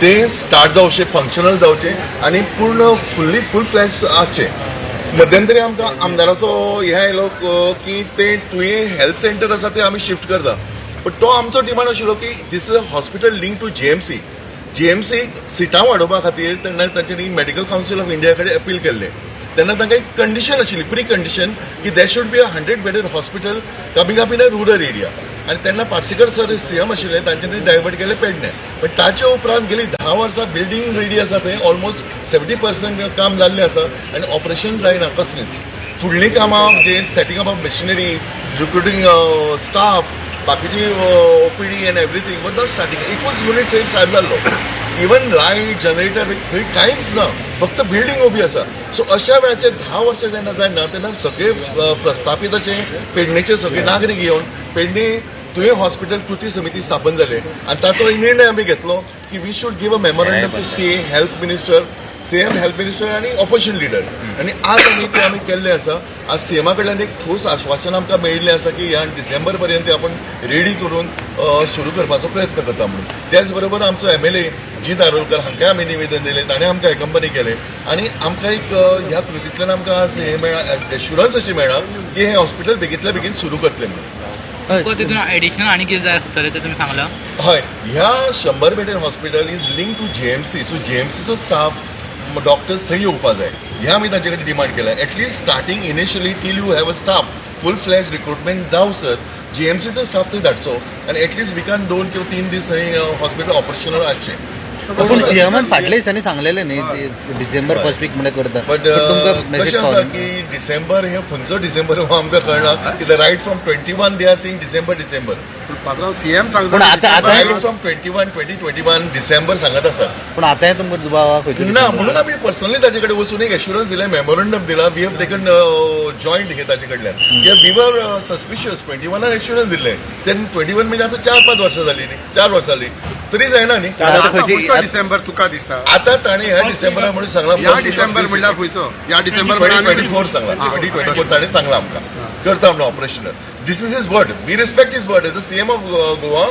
ते स्टार्ट जावचे फंक्शनल जावचे आणि पूर्ण फुल्ली फूल फ्लॅश आसचे मध्यंतरी आमकां आमदाराचो हे आयलो की ते तुवें हेल्थ सेंटर आसा ते आमी शिफ्ट करता. पण तो आमचो डिमांड आशिल्लो की this is a hospital link to GMC जीएमसीक सिटां वाडोवपा खातीर तेन्ना तांच्यांनी मेडिकल कावन्सील ऑफ इंडिया कडेन अपील केल्लें. तेन्ना तांकां एक कंडिशन आशिल्ली प्री कंडिशन की that should be a hundred bedded hospital coming up in a rural area आनी तेन्ना पार्सेकर सर सीएम आशिल्ले तांच्यांनी डायवर्ट केले पेडणे पण ताचे उपरांत गेली धा वर्सां बिल्डींग रेडी आसा थंय ऑलमोस्ट सेव्हन्टी पर्संट काम जाल्लें आसा आनी ऑपरेशन जायना कसलींच फुडलीं कामां जे setting up of machinery recruiting staff बाकीची OPD and everything but not starting एकूच युनिट थंय स्टार्ट जाल्लो इवन लायट जनरेटर थंय कांयच ना. फक्त बिल्डींग उबी आसा सो अशा वेळाचेर धा वर्सां जेन्ना जायना तेन्ना सगळे अ, प्रस्थापीत अशे पेडणेचे सगळे नागरीक येवन पेडणे तुवें हॉस्पिटल कृती समिती स्थापन जाले आनी ताचो एक निर्णय आमी घेतलो की we should give a memorandum to the health minister CM health minister आणि ऑपोजिशन लिडर. आणि आज आम्ही ते आम्ही केल्ले आसा आज सीएमा कडल्यान एक ठोस आश्वासन आमकां मेळिल्लें आसा की ह्या डिसेंबर पर्यंत आपण रेडी करून सुरू करपाचो प्रयत्न करता म्हणून त्याच बरोबर आमचो एम एल ए जी दारोलकर हांकां आमी निवेदन दिलें ताणें आमकां कंपनी केलें आणि आमकां एक ह्या कृतींतल्यान आमकां आज हे मेळ्ळा एश्युरन्स अशी मेळ्ळा की हे हॉस्पिटल बेगींतल्या बेगीन सुरू करतले म्हणून. तुका तितून एडिशनल आनी कितें जाय आसतलें तें तुमी सांगलां? हय. ह्या शंबर bedded hospital is link to GMC so जीएमसीचो staff doctors थंय येवपा जाय हे आमी तांचे कडेन डिमांड केला at least starting initially till you have a staff full flash recruitment जावं सर जीएमसीचो स्टाफ थंय धाडचो आनी एटलिस्ट विकान दोन किंवा तीन दीस थंय हॉस्पिटल ऑपरेशनल हाडचें पूण सीएमान फाटल्या दिसांनी सांगलेलें न्ही डिसेंबर फर्स्ट वीक म्हणल्यार करता बट कशें आसा? की डिसेंबर हे खंयचो डिसेंबर हो आमकां कळना की the right from twenty one they are saying December December पात्रांव सीएम सांगता पूण आतां- आतां- right from twenty one twenty twenty one December सांगत आसा पूण आतांय तुमकां दुबावा खंयचो ना? म्हणून आम्ही पर्सनली ताचे कडेन वचून एक एश्युरन्स दिला. मेमोरंडम दिला वी हॅव टेकन जॉईंट हे ताचे कडल्यान कित्याक we were suspicious twenty वनान assurance दिले तेन्ना ट्वेंटी वन म्हणजे आतां चार पांच वर्सां जाली न्ही चार वर्सां जाली तरी जायना न्ही खंयची- डिसेंबर तुका दिसता. आतां ताणें ह्या डिसेंबरा म्हणून सांगला या डिसेंबर म्हणल्यार खंयचो या डिसेंबर ट्वेंटी फोर सांगला. ट्वेंटी ट्वेंटी फोर ताणें सांगला आमकां. करता म्हणून operational this is his word we respect his word as a CM of Goa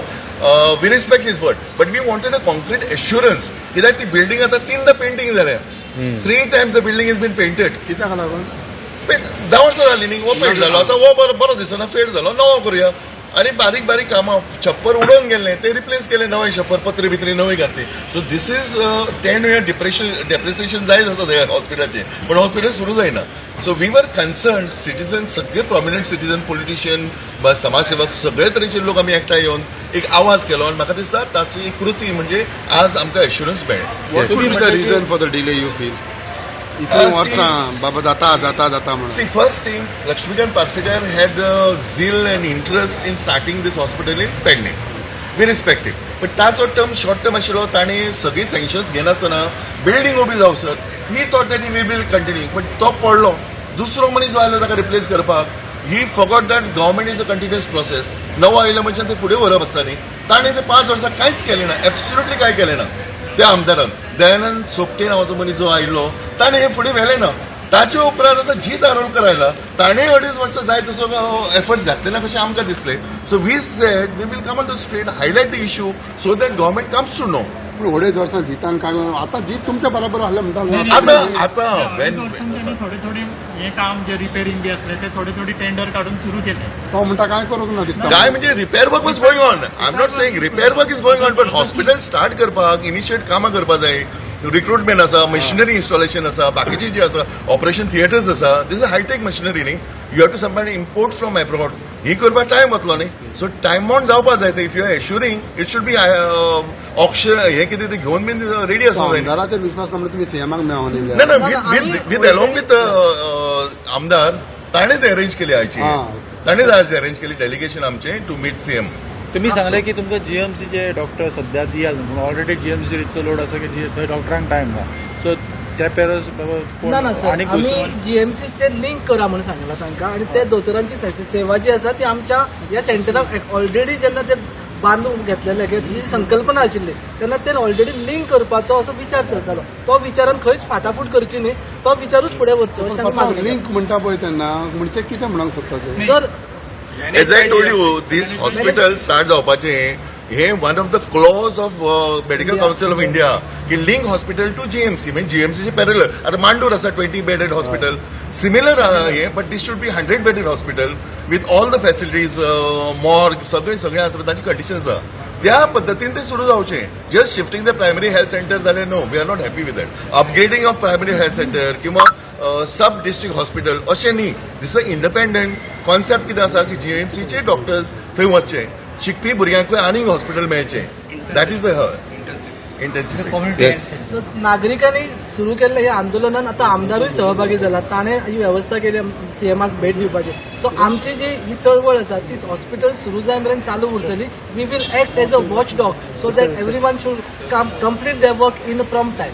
we respect his word but we wanted a concrete assurance कित्याक ती बिल्डींग आतां तीनदा पेंटिंग जाल्या. Three times the building is been painted कित्याक लागून paint धा वर्सां जालीं न्ही हो पेंट जालो आतां हो बरो बरो दिसना फेड जालो नवो करुया. आनी बारीक बारीक कामां छप्पर उडोवन गेल्लें ते रिप्लेस केलें नवें छप्पर पत्री बित्री नवी घातली. So this is ten year depression depreciation जायत आसा त्या हॉस्पिटलाचें पण हॉस्पिटल सुरू जायना so we were concern citizen सगळे प्रॉमिनंट सिटीजन पॉलिटिशियन वा समाजसेवक सगळे तरेचे लोक आमी एकठांय येवन एक आवाज केलो. आनी म्हाका दिसता ताची एक कृती म्हणजे आज आमकां एश्युरन्स मेळ्ळें what be the reason for the delay you feel Uh, वर्सां बाबा जाता जाता जाता म्हणून. See, first thing, Lakshmikant Parsekar had the zeal and interest in starting this hospital in Penne. We respect it. पण ताचो टर्म शॉर्ट टर्म आशिल्लो ताणी सगळी सँक्शन्स घेनासतना बिल्डींग उबी जावं sir he thought that we will continue पण तो पडलो. दुसरो मनीस आयलो ताका रिप्लेस करपाक. He forgot that government is a continuous process नवो आयलो म्हणजे ते फुडें व्हरप आसता न्ही ताणें ते पांच वर्सां कांयच केलें ना एब्सोल्युटली कांय केलें ना त्या आमदारान. दयानंद सोपटे नांवाचो मनीस जो आयिल्लो ताणें हे फुडें व्हेलें ना ताचे उपरांत आतां जी दारोलकर आयला ताणें अडीच वर्सां जाय तसो एफर्ट्स घातले ना कशें आमकां दिसलें. So we said we will come on the street highlight the issue so that government comes to know पूण वर्सां जितान काय आता जीत तुमच्या बरोबर आसलें म्हणटा आतां थोडे थोडे हे काम जे रिपेरिंग बी असले ते थोडे थोडे टेंडर काढून सुरू केले. तो म्हणटा काय करूंक ना दिसता? काय म्हणजे repair work was going on I am not saying repair work is going on but hospital start करपाक इनिशिएट कामां करपाक जाय. रिक्रुटमेंट आसा मशिनरी इन्स्टॉलेशन आसा बाकीची जी आसा ऑपरेशन थिएटर्स आसा दिस अ हायटेक मशिनरी न्ही you have to sometime import from abroad ही करपाक टायम वतलो न्ही. सो टायम ऑन जावपाक जाय if you are assuring it should be action हे कितें ते घेवन बीन रेडी आसूंक जाय. न्ही. आमदाराचेर विश्वास ना तुम्ही सीएमाक मेळोनी ना विथ विथ विथ आमदार ताणें ते अरेंज केली आयची. हा. आज अरेंज केली डेलिगेशन आमचे टू मीट सीएम तुम्ही सांगले की तुमकां जीएमसीचे डॉक्टर सध्या दियात म्हणून ऑलरेडी जीएमसीचेर इतको लोड आसा की जी- थंय डॉक्टरांक टायम ना सो त्या पेरस ना ना सर आनी आम्ही जीएमसी ते लिंक करा म्हणून सांगला तांकां आणि ते दोतोरांची फॅसि- सेवा जी आसा ती आमच्या ह्या सेंटराक ऑलरेडी जेन्ना ते बांदून घेतलेले जी संकल्पना आशिल्ली तेन्ना ते ऑलरेडी लिंक करपाचो असो विचार चलतालो तो विचारान खंयच फाटाफूट करची न्ही तो विचारूच फुडें वचचो लिंक म्हणटा पळय तेन्ना म्हणजे कितें म्हणूंक सोदता. Sir as I told you this hospital start जावपाचें हे one of the clause of medical council of India की लिंक हॉस्पिटल टू जीएमसी म्हणजे जीएमसीचे पॅरल आता मांडूर आसा ट्वेंटी बेडेड हॉस्पिटल सिमिलर हे but this should be hundred bedded hospital with all the facilities morgue सगळे सगळे आसा ताची कंडिशन आसा त्या पद्दतीन ते सुरू जावचे just shifting the primary health centre जाल्यार no we are not happy with that upgrading of primary health centre किंवा सब डिस्ट्रिक्ट हॉस्पिटल अशें न्ही. दिस अ इंडिपेंडंट कॉन्सेप्ट कितें आसा की जीएमसीचे डॉक्टर्स थंय वचचे शिकपी भुरग्यांकूय आनीक हॉस्पिटल मेळचे that is a yes so नागरिकांनी सुरू केल्लें हे आंदोलनात आता आमदारूय सहभागी जाला ताणें ही वेवस्था केली सीएमाक भेट दिवपाची सो आमची जी ही चळवळ आसा ती हॉस्पिटल सुरू जाय मेरेन चालू उरतली. We will act as a watch dog so that everyone should complete their work in a prompt time